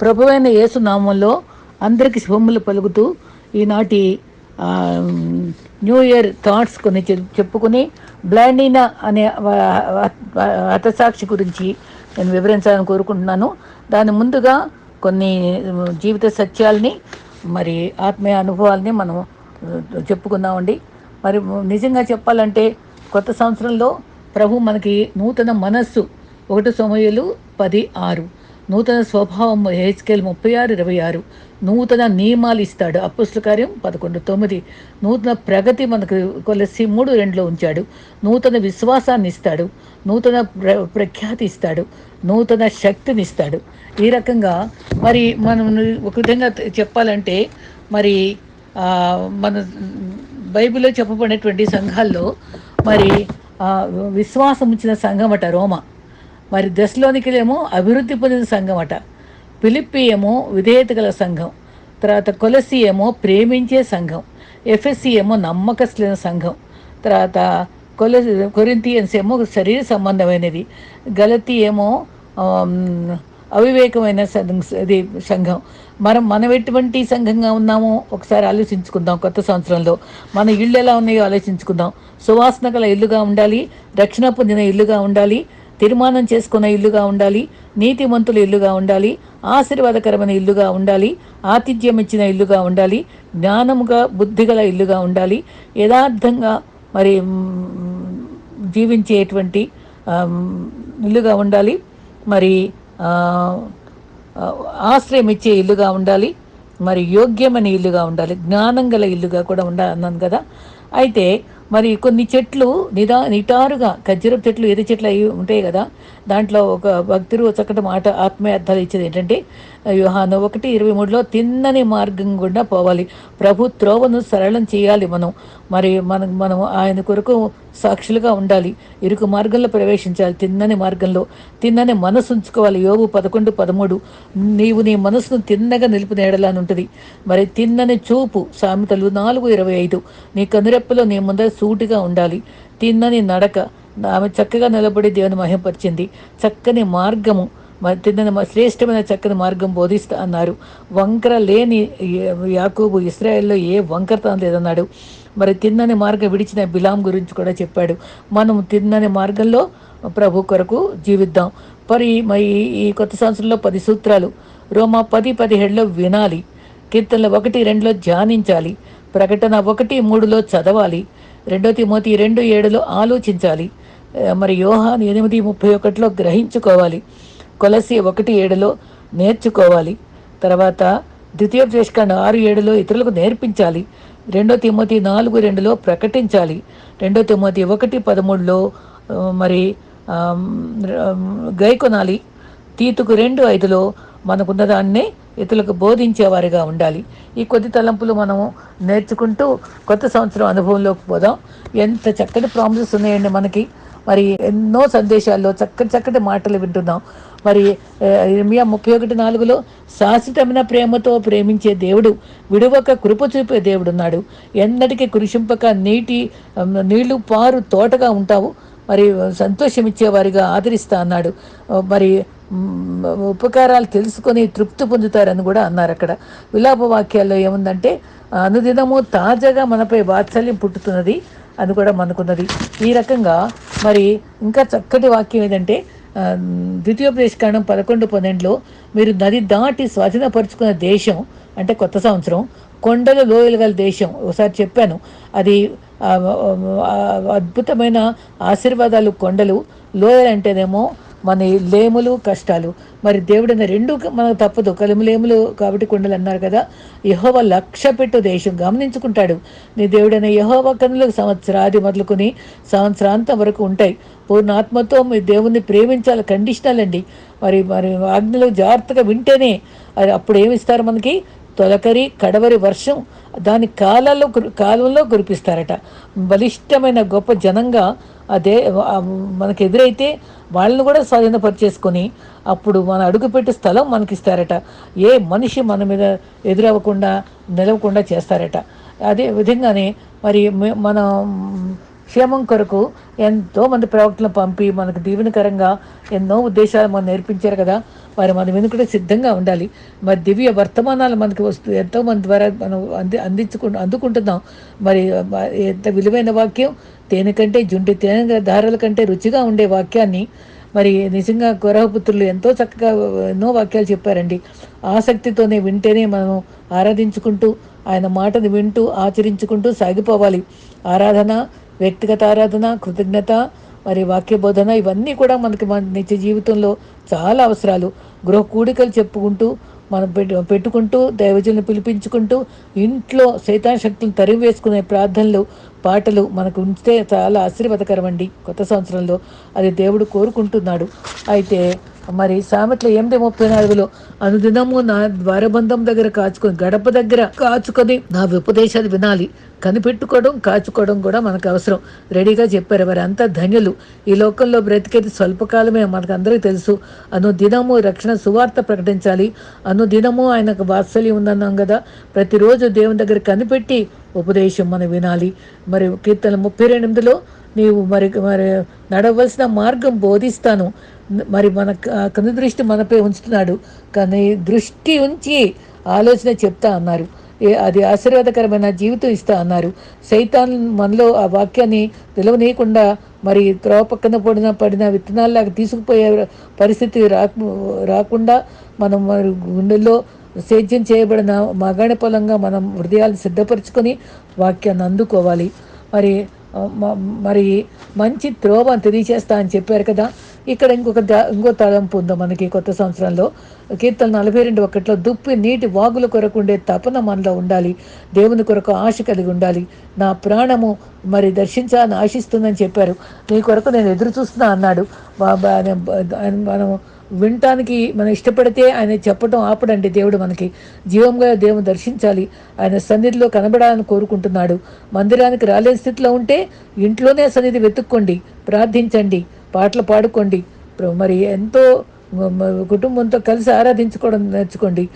ప్రభువైన యేసు నామంలో అందరికీ శుభములు పలుకుతూ ఈనాటి న్యూ ఇయర్ థాట్స్ కొన్ని చెప్పుకుని బ్లాండీనా అనే హతసాక్షి గురించి నేను వివరించాలని కోరుకుంటున్నాను. దాని ముందుగా కొన్ని జీవిత సత్యాల్ని మరి ఆత్మీయ అనుభవాల్ని మనం చెప్పుకుందామండి. మరి నిజంగా చెప్పాలంటే కొత్త సంవత్సరంలో ప్రభు మనకి నూతన మనస్సు ఒకటి సమయలు పది ఆరు. నూతన స్వభావం హెచ్కేల్ ముప్పై ఆరు ఇరవై ఆరు. నూతన నియమాలు ఇస్తాడు. అపుస్తల కార్యం పదకొండు తొమ్మిది. నూతన ప్రగతి మనకు కొలసి మూడు రెండులో ఉంచాడు. నూతన విశ్వాసాన్ని ఇస్తాడు. నూతన ప్ర ప్రఖ్యాతి ఇస్తాడు. నూతన శక్తిని ఇస్తాడు. ఈ రకంగా మరి మనం ఒక విధంగా చెప్పాలంటే మరి మన బైబిల్లో చెప్పబడినటువంటి సంఘాల్లో మరి విశ్వాసం ఇచ్చిన సంఘం అట రోమా. మరి దశలోనికిలేమో అభివృద్ధి పొందిన సంఘం అట పిలిప్పి ఏమో విధేయత గల సంఘం. తర్వాత కొలసి ఏమో ప్రేమించే సంఘం. ఎఫ్ఎస్సి ఏమో నమ్మకస్తులైన సంఘం. తర్వాత కొల కొరింతియన్స్ ఏమో శరీర సంబంధమైనది. గలతి ఏమో అవివేకమైన సం- ఇది సంఘం. మనం మనం ఎటువంటి సంఘంగా ఉన్నామో ఒకసారి ఆలోచించుకుందాం కొత్త సంవత్సరంలో. మన ఇళ్ళు ఎలా ఉన్నాయో ఆలోచించుకుందాం. సువాసన గల ఇల్లుగా ఉండాలి. రక్షణ పొందిన ఇల్లుగా ఉండాలి. తీర్మానం చేసుకున్న ఇల్లుగా ఉండాలి నీతిమంతుల ఇల్లుగా ఉండాలి ఆశీర్వాదకరమైన ఇల్లుగా ఉండాలి ఆతిథ్యం ఇచ్చిన ఇల్లుగా ఉండాలి జ్ఞానముగా బుద్ధిగల ఇల్లుగా ఉండాలి యథార్థంగా మరి జీవించేటువంటి ఇల్లుగా ఉండాలి మరి ఆశ్రయం ఇచ్చే ఇల్లుగా ఉండాలి మరి యోగ్యమైన ఇల్లుగా ఉండాలి జ్ఞానం గల ఇల్లుగా కూడా ఉండాలి అన్నాను కదా. అయితే మరి కొన్ని చెట్లు నిదా నిటారుగా ఖర్జూరపు చెట్లు ఎర్ర చెట్లు అవి ఉంటాయి కదా దాంట్లో ఒక భక్తుడు చక్కటి మాట ఆత్మీయ అర్థాలు ఇచ్చేది ఏంటంటే వ్యూహాను ఒకటి ఇరవై మూడులో తిన్నని మార్గం గుండా పోవాలి. ప్రభు త్రోవను సరళం చేయాలి మనం. మరి మనం మనం ఆయన కొరకు సాక్షులుగా ఉండాలి. ఇరుకు మార్గంలో ప్రవేశించాలి. తిన్నని మార్గంలో తిన్నని మనసు ఉంచుకోవాలి. యోగు పదకొండు పదమూడు. నీవు నీ మనసును తిన్నగా నిలుపునేడలా అని ఉంటుంది. మరి తిన్నని చూపు సామెతలు నాలుగు ఇరవై ఐదు. నీ కనురెప్పలో నీ ముందర సూటిగా ఉండాలి. తిన్నని నడక ఆమె చక్కగా నిలబడి దేవుని మహింపరిచింది. చక్కని మార్గము. మరి శ్రేష్టమైన చక్కని మార్గం బోధిస్తా అన్నారు. వంకర లేని యాకూబు ఇస్రాయెల్లో ఏ వంకరతనం లేదన్నాడు. మరి తిన్నని మార్గం విడిచిన బిలాం గురించి కూడా చెప్పాడు. మనం తిన్నని మార్గంలో ప్రభు కొరకు జీవిద్దాం. మరి మరి ఈ కొత్త సంవత్సరంలో పది సూత్రాలు. రోమా పది పదిహేడులో వినాలి. కీర్తనలు ఒకటి రెండులో ధ్యానించాలి. ప్రకటన ఒకటి మూడులో చదవాలి. రెండో తిమోతి రెండు ఏడులో ఆలోచించాలి. మరి యోహాన్ ఎనిమిది ముప్పై ఒకటిలో గ్రహించుకోవాలి. కొలసి ఒకటి ఏడులో నేర్చుకోవాలి. తర్వాత ద్వితీయోపదేశకాండ ఆరు ఏడులో ఇతరులకు నేర్పించాలి. రెండో తిమ్మతి నాలుగు రెండులో ప్రకటించాలి. రెండో తిమ్మతి ఒకటి పదమూడులో మరి గైకొనాలి. తీతుకు రెండు ఐదులో మనకున్న దాన్నే ఇతరులకు బోధించేవారిగా ఉండాలి. ఈ కొద్ది తలంపులు మనము నేర్చుకుంటూ కొత్త సంవత్సరం అనుభవంలోకి పోదాం. ఎంత చక్కటి ప్రామిసెస్ ఉన్నాయండి మనకి. మరి ఎన్నో సందేశాల్లో చక్కటి చక్కటి మాటలు వింటున్నాం. మరి ఆ, ఇర్మియా ముప్పై ఒకటి నాలుగులో శాశ్వతమైన ప్రేమతో ప్రేమించే దేవుడు విడువక కృప చూపే దేవుడున్నాడు. ఎన్నటికీ కురిశింపక నీటి నీళ్ళు పారు తోటగా ఉంటావు. మరి సంతోషమిచ్చేవారిగా ఆదరిస్తా అన్నాడు. మరి ఉపకారాలు తెలుసుకొని తృప్తి పొందుతారని కూడా అన్నారు అక్కడ. విలాప వాక్యాల్లో ఏముందంటే అనుదినము తాజాగా మనపై వాత్సల్యం పుట్టుతున్నది అది కూడా మనకున్నది. ఈ రకంగా మరి ఇంకా చక్కటి వాక్యం ఏదంటే ద్వితీయోపదేశకాండం పదకొండు పన్నెండులో మీరు నది దాటి స్వాధీనపరుచుకున్న దేశం అంటే కొత్త సంవత్సరం కొండలు లోయలు గల దేశం ఒకసారి చెప్పాను. అది అద్భుతమైన ఆశీర్వాదాలు కొండలు లోయలంటేనేమో మన లేములు కష్టాలు. మరి దేవుడైన రెండు మనకు తప్పదు. కలిములేములు కాబట్టి కొండలు అన్నారు కదా. యహోవ లక్ష్య పెట్టు దేశం గమనించుకుంటాడు. నీ దేవుడైన యహోవ కనులు సంవత్సరాది మొదలుకొని సంవత్సరాంతం వరకు ఉంటాయి. పూర్ణాత్మతో మీ దేవుణ్ణి ప్రేమించాలి కండిషనల్ అండి మరి మరి ఆజ్ఞలు జాగ్రత్తగా వింటేనే అది అప్పుడు ఏమిస్తారు మనకి? తొలకరి కడవరి వర్షం దాని కాలంలో కాలంలో కురిపిస్తారట. బలిష్టమైన గొప్ప జనంగా అదే మనకు ఎదురైతే వాళ్ళని కూడా స్వాధీనపరిచేసుకొని అప్పుడు మన అడుగుపెట్టే స్థలం మనకి ఇస్తారట ఏ మనిషి మన మీద ఎదురవ్వకుండా నిలవకుండా చేస్తారట. అదే విధంగానే మరి మనం క్షేమం కొరకు ఎంతో మంది ప్రవక్తలను పంపి మనకు దీవెనకరంగా ఎన్నో ఉద్దేశాలు మనం నేర్పించారు కదా. మరి మనం వెనుకడే సిద్ధంగా ఉండాలి. మరి దివ్య వర్తమానాలు మనకి వస్తూ ఎంతో మంది ద్వారా మనం అంది అందించుకు అందుకుంటున్నాం. మరి ఎంత విలువైన వాక్యం? తేనెకంటే జుంటి తేనె ధారల కంటే రుచిగా ఉండే వాక్యాన్ని మరి నిజంగా గౌరవపుత్రులు ఎంతో చక్కగా ఎన్నో వాక్యాలు చెప్పారండి. ఆసక్తితోనే వింటేనే మనం ఆరాధించుకుంటూ ఆయన మాటను వింటూ ఆచరించుకుంటూ సాగిపోవాలి. ఆరాధన వ్యక్తిగత ఆరాధన కృతజ్ఞత మరి వాక్య బోధన ఇవన్నీ కూడా మనకి మన నిత్య జీవితంలో చాలా అవసరాలు. గృహ కూడికలు చెప్పుకుంటూ మనం పెట్టు పెట్టుకుంటూ దైవజనులు పిలిపించుకుంటూ ఇంట్లో సైతాన్ శక్తులను తరిమి వేసుకునే ప్రార్థనలు పాటలు మనకు ఉంచితే చాలా ఆశీర్వాదకరం అండి కొత్త సంవత్సరంలో. అది దేవుడు కోరుకుంటున్నాడు. అయితే మరి సామెతలు ఎనిమిది ముప్పై నాలుగులో అనుదినము నా ద్వారబంధం దగ్గర కాచుకొని గడప దగ్గర కాచుకొని నా ఉపదేశాలు వినాలి. కనిపెట్టుకోవడం కాచుకోవడం కూడా మనకు అవసరం. రెడీగా చెప్పారు వారు అంతా ధన్యులు. ఈ లోకంలో బ్రతికేది స్వల్పకాలమే మనకు అందరికీ తెలుసు. అను దినము రక్షణ సువార్త ప్రకటించాలి. అను దినము ఆయనకు వాత్సల్యం ఉందన్నాం కదా. ప్రతిరోజు దేవుని దగ్గర కనిపెట్టి ఉపదేశం మనం వినాలి. మరి కీర్తన ముప్పై ఎనిమిదిలో నీవు మరి మరి నడవలసిన మార్గం బోధిస్తాను. మరి మన కను దృష్టి మనపై ఉంచుతున్నాడు. కానీ దృష్టి ఉంచి ఆలోచన చెప్తా అన్నారు. అది ఆశీర్వాదకరమైన జీవితం ఇస్తా అన్నారు. సైతాన్ మనలో ఆ వాక్యాన్ని నిలవనీయకుండా మరి త్రోవ పక్కన పడిన పడిన విత్తనాల్లాగా తీసుకుపోయే పరిస్థితి రాకు రాకుండా మనం మరి గుండెల్లో సేద్యం చేయబడిన మగాణి పొలంగా మనం హృదయాలు సిద్ధపరచుకొని వాక్యాన్ని అందుకోవాలి. మరి మరి మంచి త్రోవ తెలియచేస్తా అని చెప్పారు కదా. ఇక్కడ ఇంకొక ఇంకో తలంపు ఉందో మనకి కొత్త సంవత్సరంలో? కీర్తన నలభై రెండు ఒకటిలో దుప్పి నీటి వాగుల కొరకు ఉండే తపన మనలో ఉండాలి. దేవుని కొరకు ఆశ కలిగి ఉండాలి. నా ప్రాణము మరి దర్శించాలని ఆశిస్తుందని చెప్పారు. నీ కొరకు నేను ఎదురు చూస్తున్నా అన్నాడు. మనం వినటానికి మనం ఇష్టపడితే ఆయన చెప్పడం ఆపడండి దేవుడు మనకి. జీవంగా దేవుని దర్శించాలి. ఆయన సన్నిధిలో కనబడాలని కోరుకుంటున్నాడు. మందిరానికి రాలేని స్థితిలో ఉంటే ఇంట్లోనే సన్నిధి వెతుక్కోండి ప్రార్థించండి పాటలు పాడుకోండి. మరి ఎంతో కుటుంబంతో కలిసి ఆరాధించుకోవడం నేర్చుకోండి.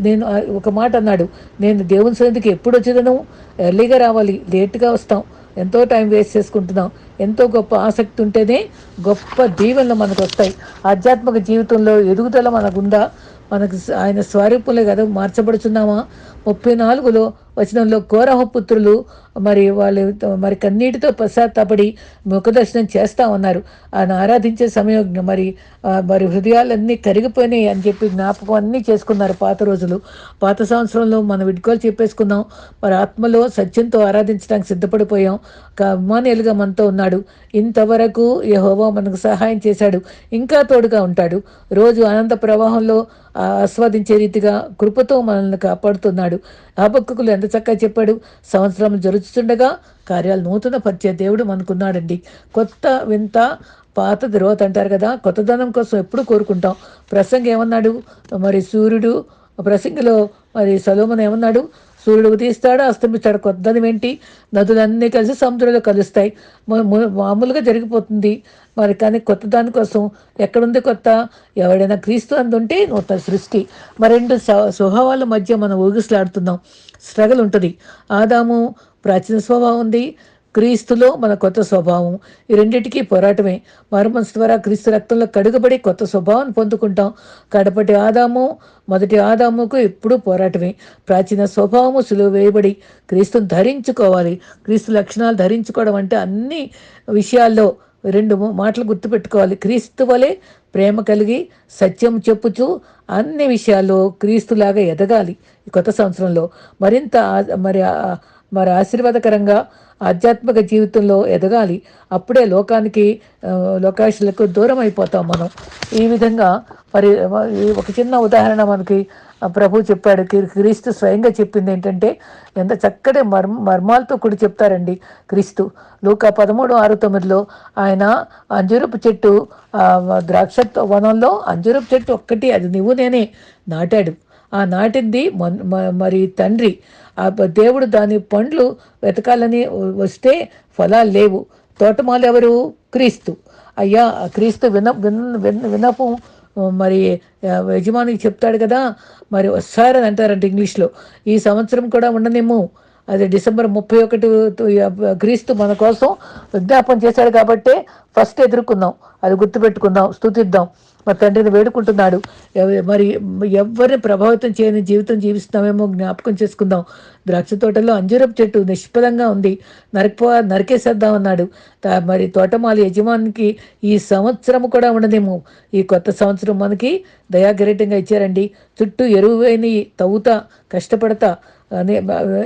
నేను ఒక మాట అన్నాడు. నేను దేవుని సన్నిధికి ఎప్పుడు వచ్చేదను ఎర్లీగా రావాలి లేట్గా వస్తాం. ఎంతో టైం వేస్ట్ చేసుకుంటున్నాం. ఎంతో గొప్ప ఆసక్తి ఉంటేనే గొప్ప దీవెనలు మనకు వస్తాయి. ఆధ్యాత్మిక జీవితంలో ఎదుగుదల మనకుందా? మనకు ఆయన స్వరూపంలో కదా మార్చబడుచున్నామా? ముప్పై నాలుగులో వచనంలో కోరహ పుత్రులు మరి వాళ్ళు మరి కన్నీటితో పశ్చాత్తాపడి ముఖదర్శనం చేస్తా ఉన్నారు. ఆయన ఆరాధించే సమయం మరి మరి హృదయాలన్నీ కరిగిపోయినాయి అని చెప్పి జ్ఞాపకం అన్నీ చేసుకున్నారు పాత రోజులు. పాత సంవత్సరంలో మనం విడుకోలు చెప్పేసుకున్నాం మరి ఆత్మలో సత్యంతో ఆరాధించడానికి సిద్ధపడిపోయాం. ఒక అభిమానులుగా మనతో ఉన్నాడు. ఇంతవరకు యహోవా మనకు సహాయం చేశాడు. ఇంకా తోడుగా ఉంటాడు. రోజు ఆనంద ప్రవాహంలో ఆస్వాదించే రీతిగా కృపతో మనల్ని కాపాడుతున్నాడు. ఆపక్కులు ఎంత చక్కగా చెప్పాడు. సంవత్సరం జరుగుతుండగా కార్యాలు నూతన పరిచే దేవుడు మనకున్నాడండి. కొత్త వింత పాత తర్వాత అంటారు కదా కొత్తదనం కోసం ఎప్పుడు కోరుకుంటాం. ప్రసంగం ఏమన్నాడు? మరి సూర్యుడు ప్రసంగిలో మరి సలోమన్ ఏమన్నాడు? సూర్యుడు ఉదయిస్తాడు అస్తమిస్తాడు కొద్దనం ఏంటి నదులన్నీ కలిసి సముద్రంలో కలుస్తాయి. మామూలుగా జరిగిపోతుంది. మరి కానీ కొత్త దానికోసం ఎక్కడుంది కొత్త? ఎవడైనా క్రీస్తు అందుంటే నూతన సృష్టి. మరి రెండు స్వభావాల మధ్య మనం ఊగిసలాడుతున్నాం. స్ట్రగల్ ఉంటుంది. ఆదాము ప్రాచీన స్వభావం ఉంది. క్రీస్తులో మన కొత్త స్వభావం. ఈ రెండింటికి పోరాటమే. మరమనసు ద్వారా క్రీస్తు రక్తంలో కడుగబడి కొత్త స్వభావాన్ని పొందుకుంటాం. కడపటి ఆదాము మొదటి ఆదాముకు ఎప్పుడూ పోరాటమే. ప్రాచీన స్వభావము సులువు వేయబడి క్రీస్తుని ధరించుకోవాలి. క్రీస్తు లక్షణాలు ధరించుకోవడం అంటే అన్ని విషయాల్లో రెండు మాటలు గుర్తుపెట్టుకోవాలి. క్రీస్తు వలె ప్రేమ కలిగి సత్యం చెప్పుచూ అన్ని విషయాల్లో క్రీస్తులాగా ఎదగాలి ఈ కొత్త సంవత్సరంలో. మరింత మరి మరి ఆశీర్వాదకరంగా ఆధ్యాత్మిక జీవితంలో ఎదగాలి. అప్పుడే లోకానికి లోకాశులకు దూరం అయిపోతాం మనం. ఈ విధంగా మరి ఒక చిన్న ఉదాహరణ మనకి ప్రభు చెప్పాడు. క్రీస్తు స్వయంగా చెప్పింది ఏంటంటే ఎంత చక్కటి మర్మ మర్మాలతో కూడి చెప్తారండి క్రీస్తు. లూక పదమూడు ఆరు తొమ్మిదిలో ఆయన అంజురపు చెట్టు ద్రాక్ష వనంలో అంజురపు చెట్టు ఒక్కటి అది నువ్వు నేనే నాటాడు. ఆ నాటింది మరి తండ్రి. ఆ దేవుడు దాని పండ్లు వెతకాలని వస్తే ఫలాలు లేవు. తోటమాలు ఎవరు? క్రీస్తు. అయ్యా క్రీస్తు విన విన వినపం మరి యజమానికి చెప్తాడు కదా మరి వస్తారని అంటారంట ఇంగ్లీష్లో. ఈ సంవత్సరం కూడా ఉండనేమో. అది డిసెంబర్ ముప్పై ఒకటి క్రీస్తు మన కోసం విజ్ఞాపన చేశాడు కాబట్టి ఫస్ట్ ఎదుర్కొందాం అది గుర్తుపెట్టుకుందాం స్థుతిద్దాం మా తండ్రిని వేడుకుంటున్నాడు. మరి ఎవరిని ప్రభావితం చేయని జీవితం జీవిస్తున్నామేమో జ్ఞాపకం చేసుకుందాం. ద్రాక్ష తోటలో అంజూరపు చెట్టు నిష్ఫలంగా ఉంది. నరకపో నరికేసేద్దాం అన్నాడు. మరి తోటమాలి యజమానికి ఈ సంవత్సరం కూడా ఉండదేమో. ఈ కొత్త సంవత్సరం మనకి దయాగరిటంగా ఇచ్చారండి. చుట్టూ ఎరువుని తవ్వుతా కష్టపడతా అనే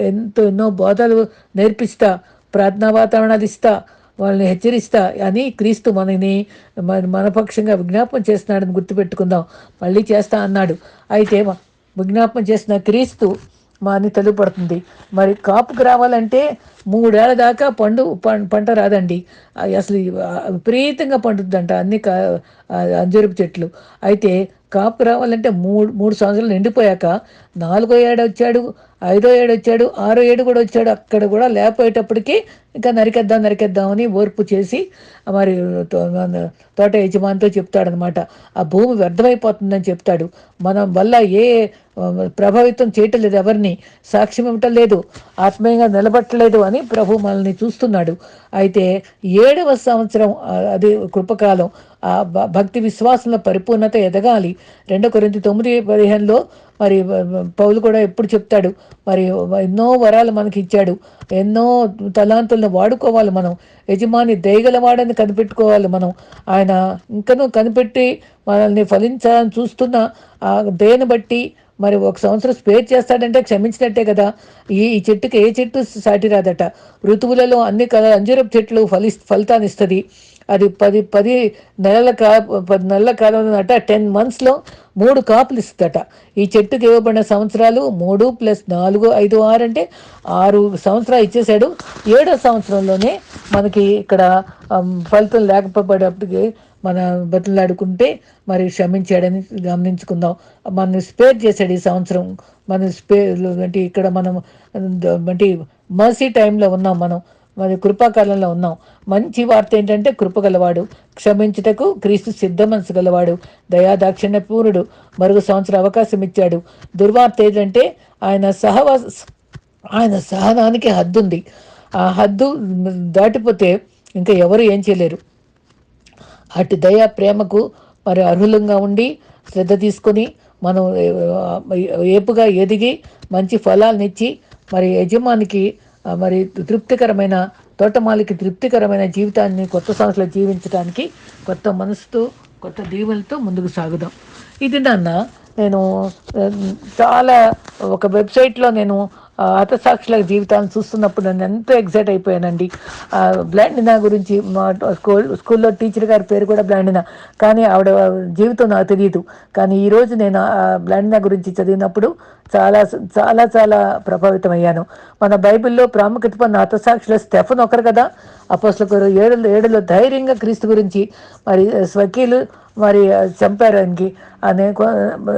ఎంతో ఎన్నో బోధలు నేర్పిస్తా ప్రార్థనా వాతావరణాలు ఇస్తా వాళ్ళని హెచ్చరిస్తా. అని క్రీస్తు మనని మన విజ్ఞాపం చేస్తున్నాడని గుర్తుపెట్టుకుందాం. మళ్ళీ చేస్తా అన్నాడు. అయితే విజ్ఞాపం చేసిన క్రీస్తు మాని తెలుపడుతుంది మరి కాపుకు రావాలంటే మూడేళ్ళ దాకా పండు పంట రాదండి. అసలు విపరీతంగా పండుతుందంట అన్ని కా చెట్లు. అయితే కాపు రావాలంటే మూడు మూడు సంవత్సరాలు నిండిపోయాక నాలుగో ఏడు వచ్చాడు. ఐదో ఏడు వచ్చాడు ఆరో ఏడు కూడా వచ్చాడు. అక్కడ కూడా లేకపోయేటప్పటికి ఇంకా నరికేద్దాం నరికేద్దాం అని ఓర్పు చేసి మరి తో- తోట యజమానితో చెప్తాడనమాట ఆ భూమి వ్యర్థమైపోతుందని చెప్తాడు. మనం వల్ల ఏ ప్రభావితం చేయటం లేదు ఎవరిని సాక్ష్యం ఇవ్వటం లేదు ఆత్మీయంగా నిలబట్టలేదు అని ప్రభు మనల్ని చూస్తున్నాడు. అయితే ఏడవ సంవత్సరం అది కృపకాలం ఆ భక్తి విశ్వాసంలో పరిపూర్ణత ఎదగాలి. రెండో కొరింథీ తొమ్మిది పదిహేనులో మరి పౌలు కూడా ఎప్పుడు చెప్తాడు మరి ఎన్నో వరాలు మనకి ఇచ్చాడు ఎన్నో తలాంతులను వాడుకోవాలి మనం యజమాని దయగలవాడని కనిపెట్టుకోవాలి మనం. ఆయన ఇంకనూ కనిపెట్టి మనల్ని ఫలించాలని చూస్తున్న ఆ దయను బట్టి మరి ఒక సంవత్సరం స్పేర్ చేస్తాడంటే క్షమించినట్టే కదా. ఈ ఈ చెట్టుకి ఏ చెట్టు సాటి రాదట? ఋతువులలో అన్ని కల అంజూరపు చెట్లు ఫలి ఫలితాన్ని ఇస్తుంది అది పది పది నెలల కా పది నెలల కాలం అట టెన్ మంత్స్లో మూడు కాపులు ఇస్తుందట. ఈ చెట్టుకి ఇవ్వబడిన సంవత్సరాలు మూడు ప్లస్ నాలుగు ఐదు ఆరు అంటే ఆరు సంవత్సరాలు ఇచ్చేసాడు ఏడో సంవత్సరంలోనే మనకి ఇక్కడ ఫలితం లేకపోయేటప్పటికి మన బతులాడుకుంటే మరి క్షమించాడని గమనించుకుందాం. మనం స్పేర్ చేశాడు ఈ సంవత్సరం. మన స్పేర్ అంటే ఇక్కడ మనం అంటే మర్సీ టైంలో ఉన్నాం మనం. మరి కృపాకాలంలో ఉన్నాం. మంచి వార్త ఏంటంటే కృపగలవాడు క్షమించుటకు క్రీస్తు సిద్ధ మనసు గలవాడు దయాదాక్షిణ్య పూర్ణుడు మరుగు సంవత్సరం అవకాశం ఇచ్చాడు. దుర్వార్త ఏంటంటే ఆయన సహవాస ఆయన సహనానికి హద్దు ఉంది ఆ హద్దు దాటిపోతే ఇంకా ఎవరు ఏం చేయలేరు. అటు దయ ప్రేమకు మరి అర్హులంగా ఉండి శ్రద్ధ తీసుకొని మనం ఏపుగా ఎదిగి మంచి ఫలాలనిచ్చి మరి యజమానికి మరి తృప్తికరమైన తోటమాలికి తృప్తికరమైన జీవితాన్ని కొత్త సంవత్సరంలో జీవించడానికి కొత్త మనసుతో కొత్త దీవులతో ముందుకు సాగుదాం. ఇది నాన్న నేను చాలా ఒక వెబ్సైట్లో నేను హతసాక్షుల జీవితాలను చూస్తున్నప్పుడు నేను ఎంతో ఎగ్జైట్ అయిపోయానండి. బ్లాండినా గురించి మా స్కూల్ స్కూల్లో టీచర్ గారి పేరు కూడా బ్లాండినా కానీ ఆవిడ జీవితం నాకు తెలియదు కానీ ఈరోజు నేను బ్లాండినా గురించి చదివినప్పుడు చాలా చాలా చాలా ప్రభావితం అయ్యాను మన బైబిల్లో ప్రాముఖ్యత పొందిన హతసాక్షుల స్టెఫన్ ఒకరు కదా అపోస్లకు ఏడు ఏడులో ధైర్యంగా క్రీస్తు గురించి మరి స్వకీలు మరి చంపారు ఆయనకి. అనే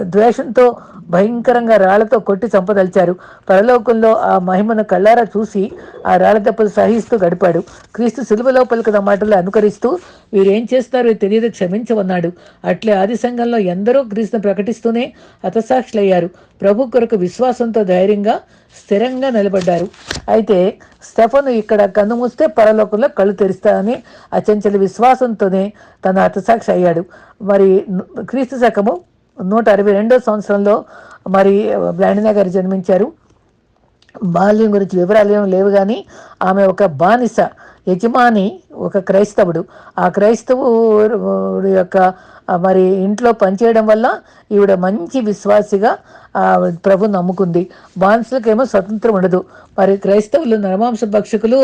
ద్వేషంతో భయంకరంగా రాళ్ళతో కొట్టి చంపదలిచారు. పరలోకంలో ఆ మహిమను కళ్ళారా చూసి ఆ రాళ్ళ దెబ్బలు సహిస్తూ గడిపాడు. క్రీస్తు సిలువలో పలుకున్న మాటలు అనుకరిస్తూ వీరేం చేస్తారో తెలియదు క్షమించమన్నాడు. అట్లే ఆది సంఘంలో ఎందరో క్రీస్తును ప్రకటిస్తూనే హతసాక్షులయ్యారు. ప్రభు కొరకు విశ్వాసంతో ధైర్యంగా స్థిరంగా నిలబడ్డారు. అయితే స్టెఫను ఇక్కడ కన్ను మూస్తే పరలోకంలో కళ్ళు తెరుస్తానని అచంచల విశ్వాసంతోనే తన హతసాక్షి అయ్యాడు. మరి క్రీస్తు శకము నూట అరవై రెండో సంవత్సరంలో మరి బ్లాండినా గారు జన్మించారు. బాల్యం గురించి వివరాలు ఏం లేవు కానీ ఆమె ఒక బానిస యజమాని ఒక క్రైస్తవుడు. ఆ క్రైస్తవుడు యొక్క మరి ఇంట్లో పనిచేయడం వల్ల ఈవిడ మంచి విశ్వాసిగా ప్రభు నమ్ముకుంది. బాన్సులకేమో స్వతంత్రం ఉండదు. మరి క్రైస్తవులు నరమాంస భక్షకులు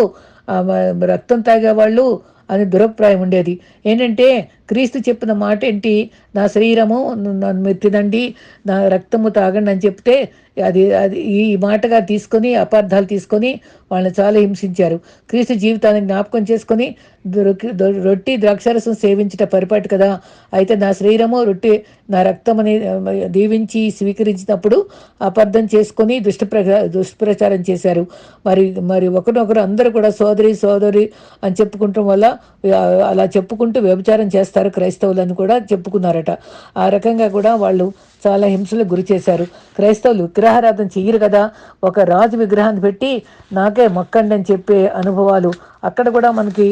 రక్తం తాగేవాళ్ళు అని దురభిప్రాయం ఉండేది. ఏంటంటే క్రీస్తు చెప్పిన మాట ఏంటి? నా శరీరము నన్ను మీరు తినండి నా రక్తము తాగండి అని చెప్తే అది అది ఈ మాటగా తీసుకొని అపార్థాలు తీసుకొని వాళ్ళని చాలా హింసించారు. క్రీస్తు జీవితాన్ని జ్ఞాపకం చేసుకొని రొట్టి ద్రాక్షారసం సేవించట పరిపాటు కదా? అయితే నా శరీరము రొట్టి నా రక్తం అని దీవించి స్వీకరించినప్పుడు అపార్థం చేసుకొని దుష్టప్రచా దుష్ప్రచారం చేశారు. మరి మరి ఒకరినొకరు అందరూ కూడా సోదరి సోదరి అని చెప్పుకుంటాం వల్ల అలా చెప్పుకుంటూ వ్యభిచారం చేస్తారు క్రైస్తవులని కూడా చెప్పుకున్నారట. ఆ రకంగా కూడా వాళ్ళు చాలా హింసలకు గురి చేశారు. క్రైస్తవులు విగ్రహారాధన చెయ్యరు కదా. ఒక రాజు విగ్రహాన్ని పెట్టి నాకే మొక్కండి అని చెప్పే అనుభవాలు. అక్కడ కూడా మనకి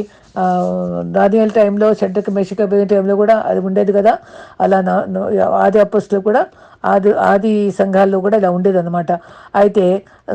దానియాల టైంలో షడ్డక మెషిక టైంలో కూడా అది ఉండేది కదా. అలా ఆది అప్పస్లో కూడా ఆది ఆది సంఘాల్లో కూడా ఇలా ఉండేదన్నమాట. అయితే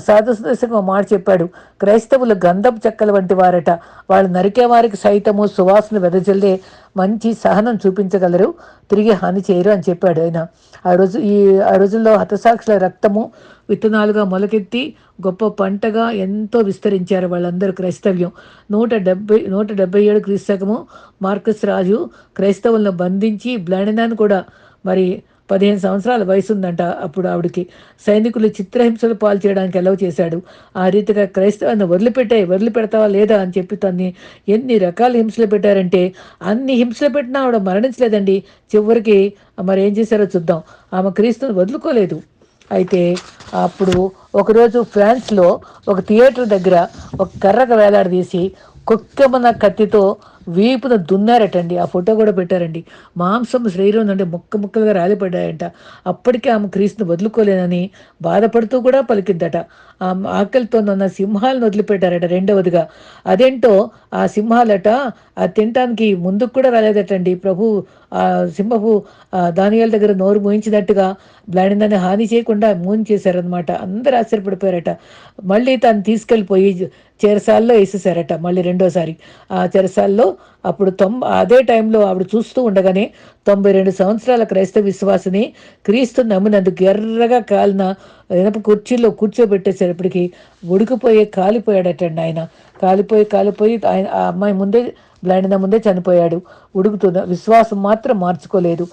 సాధు సందేశంగా మాట చెప్పాడు క్రైస్తవులు గంధపు చెక్కల వంటి వారట. వాళ్ళు నరికేవారికి సైతము సువాసన వెదజల్లే మంచి సహనం చూపించగలరు. తిరిగి హాని చేయరు అని చెప్పాడు ఆయన. ఆ రోజు ఈ ఆ రోజుల్లో హతసాక్షుల రక్తము విత్తనాలుగా మొలకెత్తి గొప్ప పంటగా ఎంతో విస్తరించారు వాళ్ళందరూ క్రైస్తవ్యం. నూట డెబ్బై నూట డెబ్బై ఏడు క్రీస్తకము మార్కస్ రాజు క్రైస్తవులను బంధించి బ్లాండినాన్ని కూడా. మరి పదిహేను సంవత్సరాల వయసు ఉందంట అప్పుడు ఆవిడకి. సైనికులు చిత్రహింసలు పాలు చేయడానికి ఎలవ చేశాడు. ఆ రీతిగా క్రైస్తవాన్ని వదిలిపెట్టే వదిలిపెడతావా లేదా అని చెప్పి తన్ని ఎన్ని రకాల హింసలు పెట్టారంటే అన్ని హింసలు పెట్టినా ఆవిడ మరణించలేదండి. చివరికి మరి ఏం చేశారో చూద్దాం. ఆమె క్రీస్తుని వదులుకోలేదు. అయితే అప్పుడు ఒకరోజు ఫ్రాన్స్లో ఒక థియేటర్ దగ్గర ఒక కర్రకు వేలాడదీసి కుక్కమన్న కత్తితో వీపున దున్నారటండి. ఆ ఫోటో కూడా పెట్టారండి. మాంసం శరీరం నుండి ముక్క ముక్కలుగా రాలిపడ్డాయంట. అప్పటికే ఆమె క్రీస్తుని వదులుకోలేనని బాధపడుతూ కూడా పలికిద్దట ఆమె ఆకలితో ఉన్న సింహాలను వదిలిపెట్టారట రెండవదిగా. అదేంటో ఆ సింహాలట ఆ తినటానికి ముందుకు కూడా రాలేదటండి. ప్రభు సింహపు ఆ దానియాల దగ్గర నోరు మూయించినట్టుగా బ్లాండిందని హాని చేయకుండా మూన్ చేశారనమాట అందరు ఆశ్చర్యపడిపోయారట. మళ్ళీ తను తీసుకెళ్ళిపోయి చెరసాల్లో వేసేసారట మళ్ళీ రెండోసారి. ఆ చెరసాల్లో అప్పుడు తొంభ అదే టైంలో ఆవిడ చూస్తూ ఉండగానే తొంభై రెండు సంవత్సరాల క్రైస్తవ విశ్వాసని క్రీస్తు నమ్మినందుకు ఎర్రగా కాలిన ఇనప కుర్చీలో కూర్చోబెట్టేసేటప్పటికి ఉడికిపోయి కాలిపోయాడటండి ఆయన. కాలిపోయి కాలిపోయి ఆయన ఆ అమ్మాయి ముందే బ్లైండ్ ముందే చనిపోయాడు. ఉడుకుతున్న విశ్వాసం మాత్రం మార్చుకోలేదు.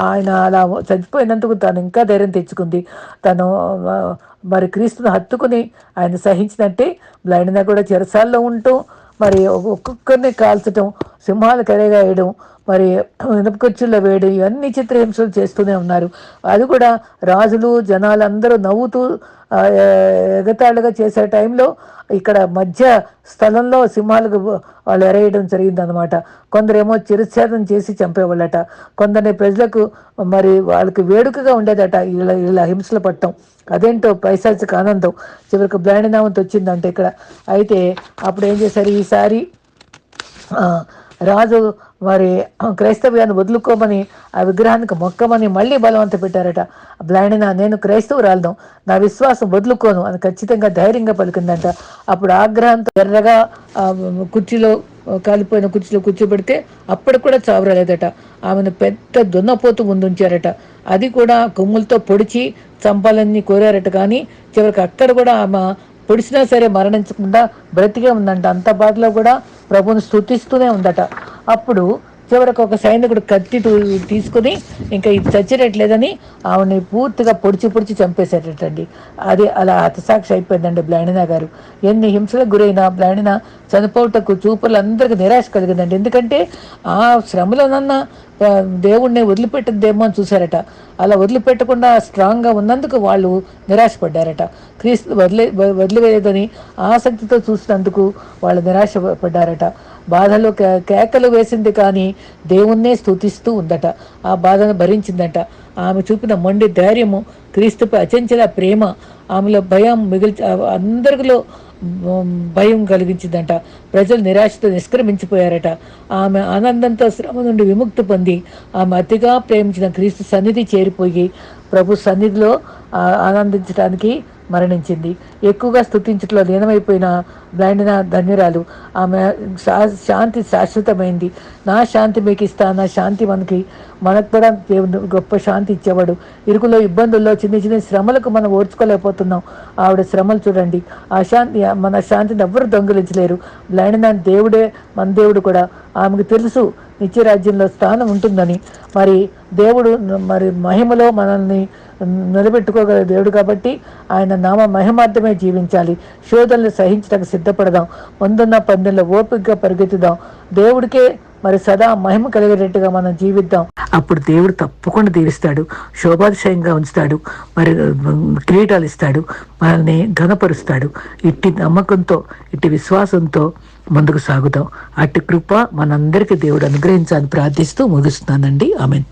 ఆయన అలా చనిపోయినందుకు తను ఇంకా ధైర్యం తెచ్చుకుంది. తను మరి క్రీస్తుని హత్తుకుని ఆయన సహించినట్టే బ్లైండ్ కూడా చెరసాల్లో ఉంటూ మరి ఒక్కొక్కరిని కాల్చటం సింహాలు కరేగాయడం మరి ఇనపకొచ్చుల్లో వేయడం ఇవన్నీ చిత్రహింసలు చేస్తూనే ఉన్నారు. అది కూడా రాజులు జనాలందరూ నవ్వుతూ ఎగతాళిగా చేసే టైంలో ఇక్కడ మధ్య స్థలంలో సింహాలకు వాళ్ళు ఎరేయడం జరిగిందనమాట కొందరేమో చిరుచ్ఛేదం చేసి చంపేవాళ్ళట. కొందరిని ప్రజలకు మరి వాళ్ళకి వేడుకగా ఉండేదట ఇలా ఇలా హింసలు పట్టడం. అదేంటో పైశాచిక ఆనందం. చివరికి బ్లాండినామంతో వచ్చిందంట ఇక్కడ. అయితే అప్పుడు ఏం చేశారు? ఈసారి రాజు మరి క్రైస్తవ్యాన్ని వదులుకోమని ఆ విగ్రహానికి మొక్కమని మళ్ళీ బలవంత పెట్టారట. బ్లైండిన నేను క్రైస్తవురాలను నా విశ్వాసం వదులుకోను అని ఖచ్చితంగా ధైర్యంగా పలికిందంట. అప్పుడు ఆగ్రహంతో ఎర్రగా కుర్చీలో కాలిపోయిన కుర్చీలో కూర్చోబెడితే అప్పటికి కూడా చావరాలేదట. ఆమెను పెద్ద దున్నపోతు ముందుంచారట. అది కూడా కొమ్ములతో పొడిచి చంపాలని కోరారట. కానీ చివరికి అక్కడ కూడా ఆమె పొడిచినా సరే మరణించకుండా బ్రతికే ఉందంట. అంత బాధలో కూడా ప్రభుని స్థుతిస్తూనే ఉందట. అప్పుడు చివరకు ఒక సైనికుడు కత్తి తీసుకుని ఇంకా ఇది చచ్చినట్లేదని ఆవిడని పూర్తిగా పొడిచి పొడిచి చంపేసేటండి అది అలా హతసాక్షి అయిపోయిందండి బ్లాండినా గారు. ఎన్ని హింసలకు గురైనా బ్లాండినా చనిపోవటకు చూపులందరికీ నిరాశ కలిగిందండి. ఎందుకంటే ఆ శ్రమలోనన్నా దేవుణ్ణి వదిలిపెట్టద్దేమో అని చూశారట. అలా వదిలిపెట్టకుండా స్ట్రాంగ్గా ఉన్నందుకు వాళ్ళు నిరాశపడ్డారట. క్రీస్తు వదిలే వదిలివేయదని ఆసక్తితో చూసినందుకు వాళ్ళు నిరాశపడ్డారట. బాధలో కే- కేకలు వేసింది కానీ దేవుణ్ణే స్తుతిస్తూ ఉందట. ఆ బాధను భరించిందట. ఆమె చూపిన మొండి ధైర్యము క్రీస్తుపై అచంచల ప్రేమ ఆమెలో భయం మిగిల్చి అందరిలో భయం కలిగించిందంట. ప్రజలు నిరాశతో నిష్క్రమించిపోయారట. ఆమె ఆనందంతో శ్రమ నుండి విముక్తి పొంది ఆమె అతిగా ప్రేమించిన క్రీస్తు సన్నిధి చేరిపోయి ప్రభు సన్నిధిలో ఆనందించడానికి మరణించింది. ఎక్కువగా స్థుతించట్లో లీనమైపోయిన బ్లైండిన ధన్యురాలు. ఆమె శాంతి శాశ్వతమైంది. నా శాంతి మీకు ఇస్తా నా శాంతి మనకి మనకు కూడా దేవుడు గొప్ప శాంతి ఇచ్చేవాడు. ఇరుకులో ఇబ్బందుల్లో చిన్న చిన్న శ్రమలకు మనం ఓర్చుకోలేకపోతున్నాం. ఆవిడ శ్రమలు చూడండి. ఆ శాంతి మన శాంతిని ఎవ్వరు దొంగిలించలేరు. బ్లైండిన దేవుడే మన దేవుడు కూడా. ఆమెకు తెలుసు నిత్యరాజ్యంలో స్థానం ఉంటుందని. మరి దేవుడు మరి మహిమలో మనల్ని నిలబెట్టుకోగల దేవుడు కాబట్టి ఆయన నామ మహిమార్థమే జీవించాలి. శోధనలు సహించడానికి సిద్ధపడదాం. ముందున్న పందెంలో ఓపికగా పరిగెత్తుదాం. దేవుడికే మరి సదా మహిమ కలిగేటట్టుగా మనం జీవిద్దాం. అప్పుడు దేవుడు తప్పకుండా తీరుస్తాడు శోభాతిశయంగా ఉంచుతాడు. మరి కిరీటాలు ఇస్తాడు. మనల్ని ఘనపరుస్తాడు. ఇట్టి నమ్మకంతో ఇట్టి విశ్వాసంతో ముందుకు సాగుతాం అట్టి కృప మనందరికీ దేవుడు అనుగ్రహించాలని ప్రార్థిస్తూ ముగిస్తున్నానండి. ఆమెన్.